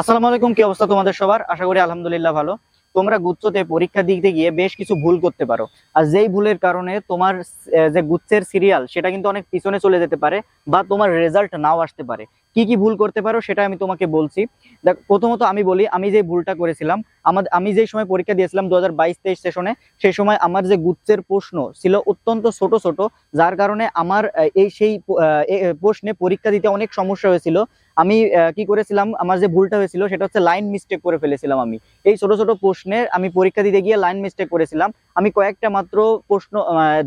আসসালামু আলাইকুম, কি অবস্থা তোমাদের সবার? আশা করি আলহামদুলিল্লাহ ভালো। তোমরা গুচ্ছতে পরীক্ষা দিতে গিয়ে বেশ কিছু ভুল করতে পারো। আর যেই ভুলের কারণে তোমার যে গুচ্ছের সিরিয়াল সেটা কিন্তু অনেক পিছনে চলে যেতে পারে বা তোমার রেজাল্ট নাও আসতে পারে। কি কি ভুল করতে পারো সেটা আমি তোমাকে বলছি। দেখ, প্রথমত আমি বলি, আমি যে ভুলটা করেছিলাম আমার আমি যেই সময় পরীক্ষা দিয়েছিলাম দু হাজার বাইশ তেইশ সেশনে সেই সময় আমার যে গুচ্ছের প্রশ্ন ছিল অত্যন্ত ছোট ছোট, যার কারণে আমার এই সেই প্রশ্নে পরীক্ষা দিতে অনেক সমস্যা হয়েছিল। আমি কি করেছিলাম? আমার যে ভুলটা হয়েছিল, সেটা হচ্ছে লাইন মিস্টেক করে ফেলেছিলাম আমি। এই ছোট ছোট প্রশ্নে আমি পরীক্ষা দিতে গিয়ে লাইন মিস্টেক করেছিলাম। আমি কয়েকটা মাত্র প্রশ্ন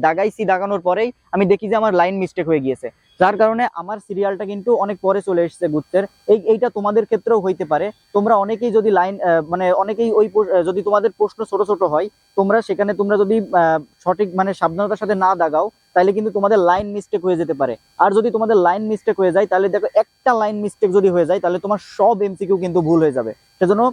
দাগাইছি দাগানোর পরেই আমি দেখি যে আমার লাইন মিস্টেক হয়ে গিয়েছে। যার কারণে আমার সিরিয়ালটা কিন্তু অনেক পরে চলে এসেছে গুচ্ছের এই, এইটা তোমাদের ক্ষেত্রেও হইতে পারে। তোমরা অনেকেই যদি লাইন মানে অনেকেই ওই যদি তোমাদের প্রশ্ন ছোট ছোট হয়, তোমরা সেখানে তোমরা যদি সঠিক মানে সাবধানতার সাথে না দাগাও তাহলে কিন্তু তোমাদের লাইন মিস্টেক হয়ে যেতে পারে। আর যদি তোমাদের লাইন মিস্টেক হয়ে যায়, তাহলে দেখো একটা লাইন মিস্টেক যদি হয়ে যায়, তাহলে তোমার সব এমসিকিউ কিন্তু ভুল হয়ে যাবে। সেজন্য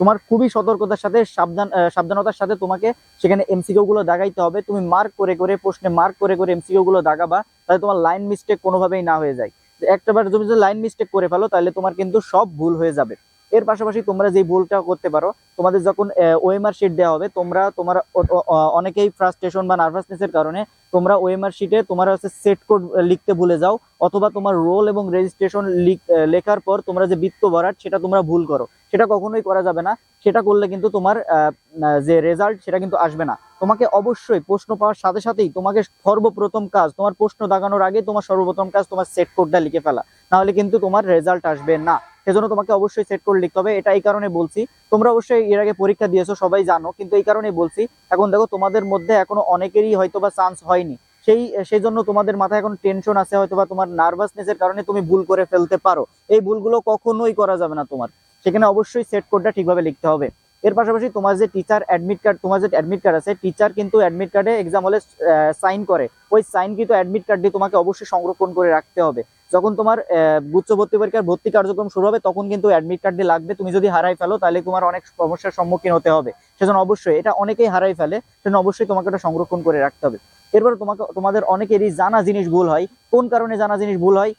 তোমার খুবই সতর্কতার সাথে সাবধান সাবধানতার সাথে তোমাকে সেখানে এমসিকিউ গুলো দাগাইতে হবে। তুমি মার্ক করে করে প্রশ্নে মার্ক করে করে এমসিকিউ গুলো দাগাবা, তাহলে তোমার লাইন মিস্টেক কোনোভাবেই না হয়ে যায়। একটাবার তুমি যদি লাইন মিস্টেক করে ফেলো, তাহলে তোমার কিন্তু সব ভুল হয়ে যাবে। এর পাশাপাশি তোমরা যে ভুলটা করতে পারো, তোমাদের যখন ওএমআর শিট দেওয়া হবে, তোমরা তোমার অনেকেই ফ্রাস্ট্রেশন বা নার্ভাসনেসের কারণে তোমরা ওএমআর শিটে তোমার হচ্ছে সেট কোড লিখতে ভুলে যাও, অথবা তোমার রোল এবং রেজিস্ট্রেশন লেখার পর তোমরা যে বৃত্ত ভরাট সেটা তোমরা ভুল করো। সেটা কখনোই করা যাবে না, সেটা করলে কিন্তু তোমার যে রেজাল্ট সেটা কিন্তু আসবে না। তোমাকে অবশ্যই প্রশ্ন পাওয়ার সাথে সাথেই তোমাকে সর্বপ্রথম কাজ, তোমার প্রশ্ন দাগানোর আগে তোমার সর্বপ্রথম কাজ তোমার সেট কোডটা লিখে ফেলা। নাহলে কিন্তু তোমার রেজাল্ট আসবে না। সেজন্য তোমাকে অবশ্যই সেট করে লিখতে হবে। এটা এই কারণে বলছি। তোমরা অবশ্যই এর আগে পরীক্ষা দিয়েছ, সবাই জানো। কিন্তু এই কারণেই বলছি, এখন দেখো তোমাদের মধ্যে এখনও অনেকেরই হয়তো বা চান্স হয়নি। সেই সেই জন্য তোমাদের মাথায় এখন টেনশন আছে হয়তো বা তোমার নার্ভাসনেসের কারণে তুমি ভুল করে ফেলতে পারো। এই ভুলগুলো কখনোই করা যাবে না তোমার। সেখানে অবশ্যই সেট কোডটা ঠিকভাবে লিখতে হবে। এর পাশাপাশি তোমার যে টিচার অ্যাডমিট কার্ড তোমার যে অ্যাডমিট কার্ড আছে টিচার কিন্তু অ্যাডমিট কার্ডে এক্সাম হলে সাইন করে। ওই সাইন কিন্তু অ্যাডমিট কার্ডটি তোমাকে অবশ্যই সংরক্ষণ করে রাখতে হবে। যখন তোমার গুচ্ছ ভর্তি পরীক্ষার ভর্তি কার্যক্রম শুরু হবে, তখন কিন্তু অ্যাডমিট কার্ডটি লাগবে। তুমি যদি হারাই ফেলো, তাহলে তোমার অনেক সমস্যার সম্মুখীন হতে হবে। সেজন্য অবশ্যই এটা অনেকেই হারাই ফেলে, সেজন্য অবশ্যই তোমাকে এটা সংরক্ষণ করে রাখতে হবে। এরপরে তোমাকে, তোমাদের অনেকেরই জানা জিনিস ভুল হয়। কোন কারণে জানা জিনিস ভুল হয়?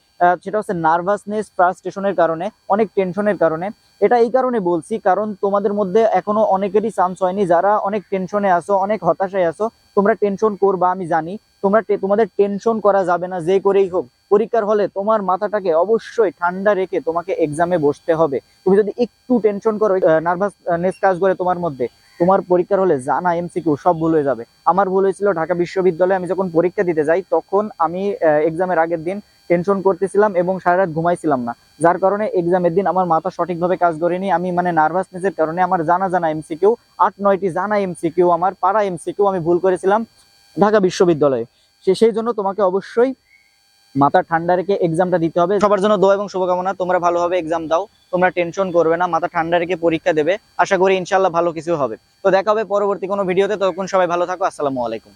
সেটা হচ্ছে নার্ভাসনেস ফ্রাস্ট্রেশনের কারণে, অনেক টেনশনের কারণে। এটা এই কারণে বলছি, কারণ তোমাদের মধ্যে এখনও অনেকেরই চান্স হয়নি। যারা অনেক টেনশনে আসো অনেক হতাশায় আসো তোমরা টেনশন করবা, আমি জানি। তোমরা তোমাদের টেনশন করা যাবে না, যে করেই হোক। পরীক্ষার হলে তোমার মাথাটাকে অবশ্যই ঠান্ডা রেখে তোমাকে এক্সামে বসতে হবে। তুমি যদি একটু টেনশন করো নার্ভাসনেস কাজ করে তোমার মধ্যে, তোমার পরীক্ষার হলে জানা এমসিকিউ সব ভুল হয়ে যাবে। আমার ভুল হয়েছিল ঢাকা বিশ্ববিদ্যালয়ে, আমি যখন পরীক্ষা দিতে যাই, তখন আমি এক্সামের আগের দিন টেনশন করতেছিলাম এবং সারা রাত ঘুমাইছিলাম না। যার কারণে এক্সামের দিন আমার মাথা সঠিকভাবে কাজ করেনি। আমি মানে নার্ভাসনেসের কারণে আমার জানা জানা এমসিকিউ আট, নয়টি জানা এমসিকিউ আমার পাড়া এমসিকিউ আমি ভুল করেছিলাম ঢাকা বিশ্ববিদ্যালয়ে। সে, সেই জন্য তোমাকে অবশ্যই মাথা ঠান্ডা রেখে এক্সামটা দিতে হবে। সবার জন্য দোয়া এবং শুভকামনা, তোমরা ভালোভাবে এক্সাম দাও। তোমরা টেনশন করবে না, মাথা ঠান্ডা রেখে পরীক্ষা দেবে। আশা করি ইনশাল্লাহ ভালো কিছু হবে। তো দেখা হবে পরবর্তী কোনো ভিডিওতে তখন সবাই ভালো থাকো, আসসালামু আলাইকুম।